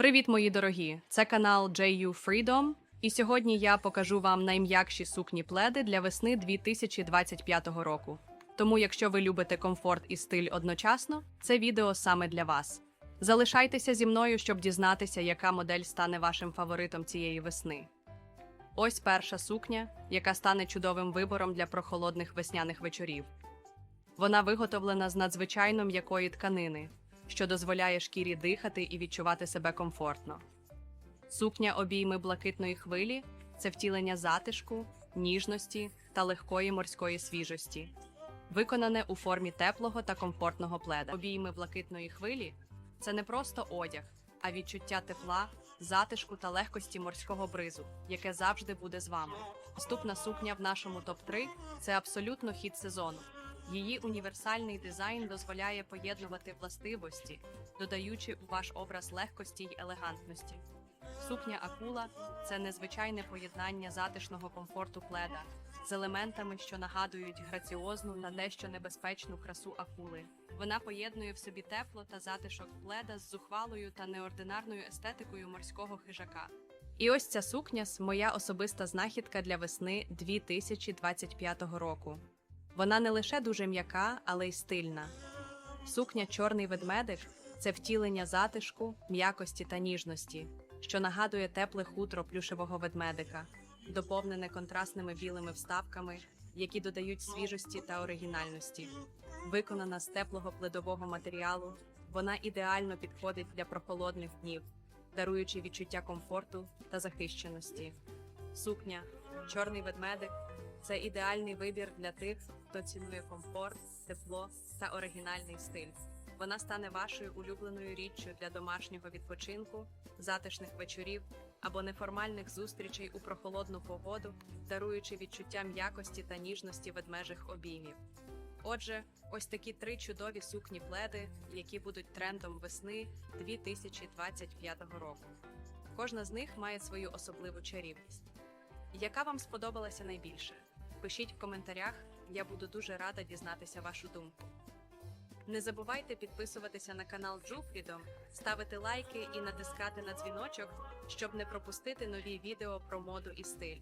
Привіт, мої дорогі! Це канал JU Freedom, і сьогодні я покажу вам найм'якші сукні пледи для весни 2025 року. Тому, якщо ви любите комфорт і стиль одночасно, це відео саме для вас. Залишайтеся зі мною, щоб дізнатися, яка модель стане вашим фаворитом цієї весни. Ось перша сукня, яка стане чудовим вибором для прохолодних весняних вечорів. Вона виготовлена з надзвичайно м'якої тканини, що дозволяє шкірі дихати і відчувати себе комфортно. Сукня обійми блакитної хвилі це втілення затишку, ніжності та легкої морської свіжості, виконане у формі теплого та комфортного пледа. Обійми блакитної хвилі це не просто одяг, а відчуття тепла, затишку та легкості морського бризу, яке завжди буде з вами. Наступна сукня в нашому топ-3 це абсолютно хід сезону. Її універсальний дизайн дозволяє поєднувати властивості, додаючи у ваш образ легкості й елегантності. Сукня акула це незвичайне поєднання затишного комфорту пледа з елементами, що нагадують граціозну та дещо небезпечну красу акули. Вона поєднує в собі тепло та затишок пледа з зухвалою та неординарною естетикою морського хижака. І ось ця сукня – моя особиста знахідка для весни 2025 року. Вона не лише дуже м'яка, але й стильна. Сукня чорний ведмедик це втілення затишку, м'якості та ніжності, що нагадує тепле хутро плюшевого ведмедика, доповнене контрастними білими вставками, які додають свіжості та оригінальності. Виконана з теплого пледового матеріалу, вона ідеально підходить для прохолодних днів, даруючи відчуття комфорту та захищеності. Сукня чорний ведмедик це ідеальний вибір для тих, хто цінує комфорт, тепло та оригінальний стиль. Вона стане вашою улюбленою річчю для домашнього відпочинку, затишних вечорів або неформальних зустрічей у прохолодну погоду, даруючи відчуття м'якості та ніжності ведмежих обіймів. Отже, ось такі три чудові сукні пледи, які будуть трендом весни 2025 року. Кожна з них має свою особливу чарівність. Яка вам сподобалася найбільше? Пишіть в коментарях, я буду дуже рада дізнатися вашу думку. Не забувайте підписуватися на канал Джуфрідом, ставити лайки і натискати на дзвіночок, щоб не пропустити нові відео про моду і стиль.